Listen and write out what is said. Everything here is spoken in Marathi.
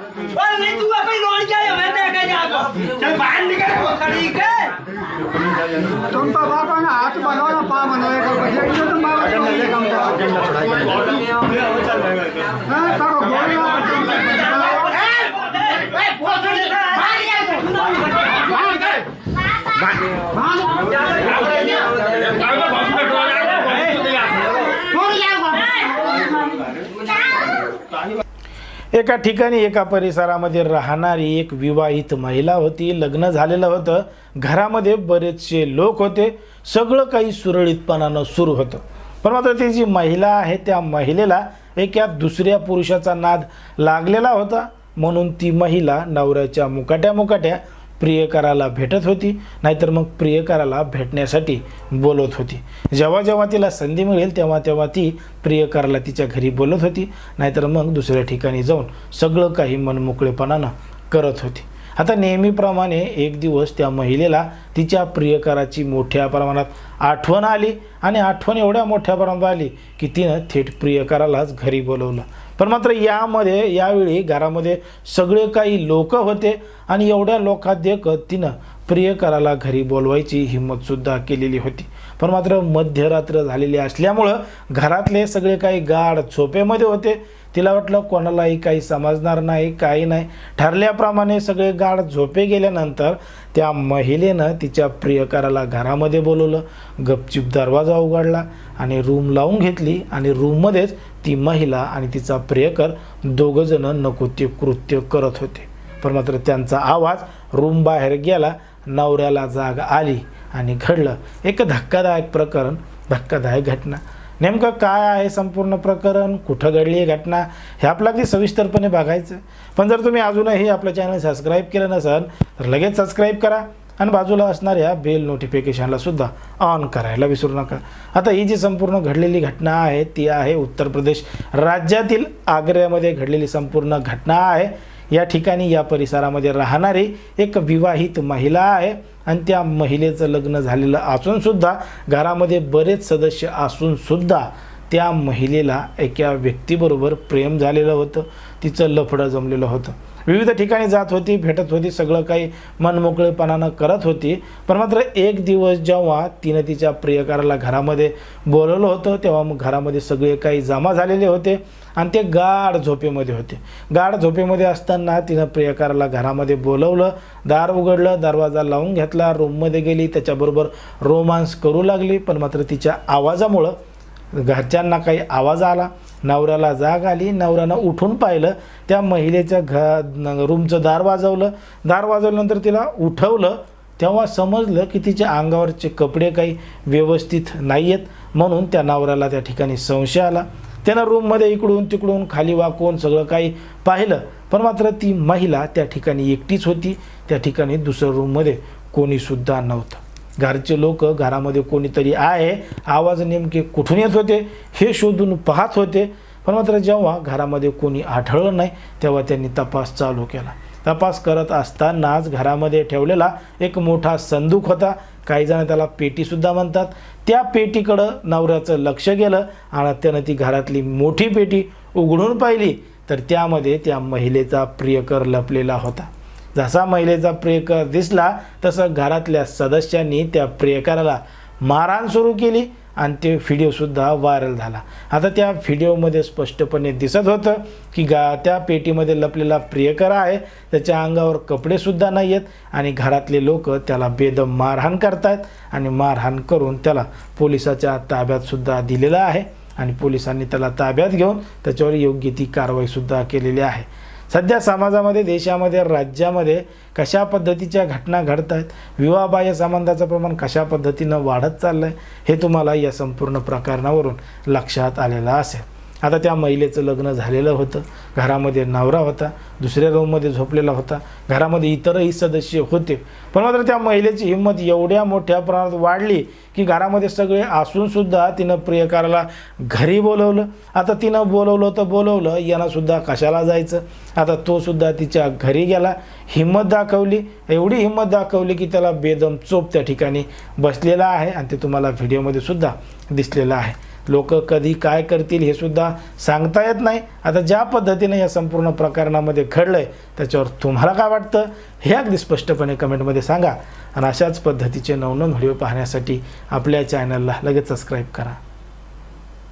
और नहीं तू अपनी लोन क्या है मैं देखा जाको चल बाहर निकल वो खड़ी के तुमचा बापानं हात बनवा ना पा म्हणाले का म्हणजे इथं तर मला केलं काम हा, करो, गोळी मारा. एका ठिकाणी एका परिसरामध्ये राहणारी एक विवाहित महिला होती. लग्न झालेलं होतं. घरामध्ये बरेचसे लोक होते. सगळं काही सुरळीतपणानं सुरू होतं. पण मात्र ती जी महिला आहे त्या महिलेला एका दुसऱ्या पुरुषाचा नाद लागलेला होता. म्हणून ती महिला नवऱ्याच्या मुकाट्या मुकाट्या प्रियकराला भेटत होती नाहीतर मग प्रियकराला भेटण्यासाठी बोलत होती. जेव्हा जेव्हा तिला संधी मिळेल तेव्हा तेव्हा ती प्रियकराला तिच्या घरी बोलत होती नाहीतर मग दुसऱ्या ठिकाणी जाऊन सगळं काही मनमोकळेपणानं करत होती. आता नेहमीप्रमाणे एक दिवस त्या महिलेला तिच्या प्रियकराची मोठ्या प्रमाणात आठवण आली आणि आठवण एवढ्या मोठ्या प्रमाणात आली की तिनं थेट प्रियकरालाच घरी बोलवलं. पण मात्र यामध्ये यावेळी घरामध्ये सगळे काही लोक होते आणि एवढ्या लोकात देखत तिनं प्रियकराला घरी बोलवायची हिंमतसुद्धा केलेली होती. पण मात्र मध्यरात्र झालेली असल्यामुळं घरातले सगळे काही गाढ झोपेमध्ये होते. तिला वाटलं कोणालाही काही समजणार नाही काही नाही. ठरल्याप्रमाणे सगळे गाढ झोपे गेल्यानंतर त्या महिलेनं तिच्या प्रियकराला घरामध्ये बोलवलं. गपचूप दरवाजा उघडला आणि रूम लावून घेतली आणि रूममध्येच ती महिला आणि तिचा प्रियकर दोघंजणं नको ते कृत्य करत होते. पण मात्र त्यांचा आवाज रूम बाहेर गेला नवऱ्याला जाग आली आणि घडलं. एक धक्कादायक प्रकरण धक्कादायक घटना. नेमकं काय आहे संपूर्ण प्रकरण? कुठं घडली आहे घटना? हे आपलं अगदी सविस्तरपणे बघायचं. पण जर तुम्ही अजूनही आपलं चॅनल सबस्क्राईब केलं नसाल तर लगेच सबस्क्राईब करा आणि बाजूला असणाऱ्या बेल नोटिफिकेशनला सुद्धा ऑन करायला विसरू नका. आता ही जी संपूर्ण घडलेली घटना आहे ती आहे उत्तर प्रदेश राज्यातील आग्र्यामध्ये घडलेली संपूर्ण घटना आहे. या ठिकाणी या परिसरामध्ये राहणारी एक विवाहित महिला आहे. आणि त्या महिलेचं लग्न झालेलं असूनसुद्धा घरामध्ये बरेच सदस्य असूनसुद्धा त्या महिलेला एका व्यक्तीबरोबर प्रेम झालेलं होतं. तिचं लफडं जमलेलं होतं. विविध ठिकाणी जात होती भेटत होती सगळं काही मनमोकळेपणानं करत होती. पण मात्र एक दिवस जेव्हा तिनं तिच्या प्रियकाराला घरामध्ये बोलवलं होतं तेव्हा मग घरामध्ये सगळे काही जमा झालेले होते आणि ते गाढ झोपेमध्ये होते. गाढ झोपेमध्ये असताना तिनं प्रियकाराला घरामध्ये बोलवलं दार उघडलं दरवाजा लावून घेतला रूममध्ये गेली त्याच्याबरोबर रोमांस करू लागली पण मात्र तिच्या आवाजामुळं घरच्यांना काही आवाज आला. नवऱ्याला जाग आली नवऱ्यानं उठून पाहिलं त्या महिलेच्या घ रूमचं दार वाजवलं. दार वाजवल्यानंतर तिला उठवलं. तेव्हा समजलं की तिच्या अंगावरचे कपडे काही व्यवस्थित नाही आहेत म्हणून त्या नवऱ्याला त्या ठिकाणी संशय आला. त्यानं रूममध्ये इकडून तिकडून खाली वाकून सगळं काही पाहिलं. पण मात्र ती महिला त्या ठिकाणी एकटीच होती. त्या ठिकाणी दुसऱ्या रूममध्ये कोणीसुद्धा नव्हतं. घरचे लोक घरामध्ये कोणीतरी आहे आवाज नेमके कुठून येत होते हे शोधून पाहत होते. पण मात्र जेव्हा घरामध्ये कोणी आढळलं नाही तेव्हा त्यांनी तपास चालू केला. तपास करत असतानाच घरामध्ये ठेवलेला एक मोठा संदूक होता. काही जण त्याला पेटीसुद्धा म्हणतात. त्या पेटीकडं नवऱ्याचं लक्ष गेलं आणि त्यानं ती घरातली मोठी पेटी उघडून पाहिली. तर त्यामध्ये त्या महिलेचा प्रियकर लपलेला होता. जसा महिलेचा प्रियकर दिसला तसं घरातल्या सदस्यांनी त्या प्रियकराला मारहाण सुरू केली आणि ते व्हिडिओसुद्धा व्हायरल झाला. आता त्या व्हिडिओमध्ये स्पष्टपणे दिसत होतं की गा त्या पेटीमध्ये लपलेला प्रियकर आहे. त्याच्या अंगावर कपडेसुद्धा नाही आहेत आणि घरातले लोक त्याला बेदम मारहाण करतायत आणि मारहाण करून त्याला पोलिसाच्या ताब्यातसुद्धा दिलेलं आहे. आणि पोलिसांनी त्याला ताब्यात घेऊन त्याच्यावर योग्य ती कारवाईसुद्धा केलेली आहे. सध्या समाजामध्ये देशामध्ये राज्यामध्ये कशा पद्धतीच्या घटना घडत आहेत विवाहबाह्य संबंधाचं प्रमाण कशा पद्धतीनं वाढत चाललं आहे हे तुम्हाला या संपूर्ण प्रकरणावरून लक्षात आलेलं असेल. आता त्या महिलेचं लग्न झालेलं होतं. घरामध्ये नवरा होता. दुसऱ्या रूममध्ये झोपलेला होता. घरामध्ये इतरही सदस्य होते. पण मात्र त्या महिलेची हिंमत एवढ्या मोठ्या प्रमाणात वाढली की घरामध्ये सगळे असूनसुद्धा तिनं प्रियकाराला घरी बोलवलं. आता तिनं बोलवलं तर बोलवलं. यांनासुद्धा कशाला जायचं? आता तो सुद्धा तिच्या घरी गेला. हिंमत दाखवली. एवढी हिंमत दाखवली की त्याला बेदम चोप त्या ठिकाणी बसलेला आहे आणि ते तुम्हाला व्हिडिओमध्ये सुद्धा दिसलेलं आहे. लोक कधी काय करतील हे सुद्धा सांगता येत नाही. आता ज्या पद्धतीने या संपूर्ण प्रकरणामध्ये घडलंय त्याच्यावर तुम्हाला काय वाटतं? हे अगदी स्पष्टपणे कमेंटमध्ये सांगा. आणि अशाच पद्धतीचे नवनवन व्हिडिओ पाहण्यासाठी आपल्या चॅनलला लगेच सबस्क्राईब करा.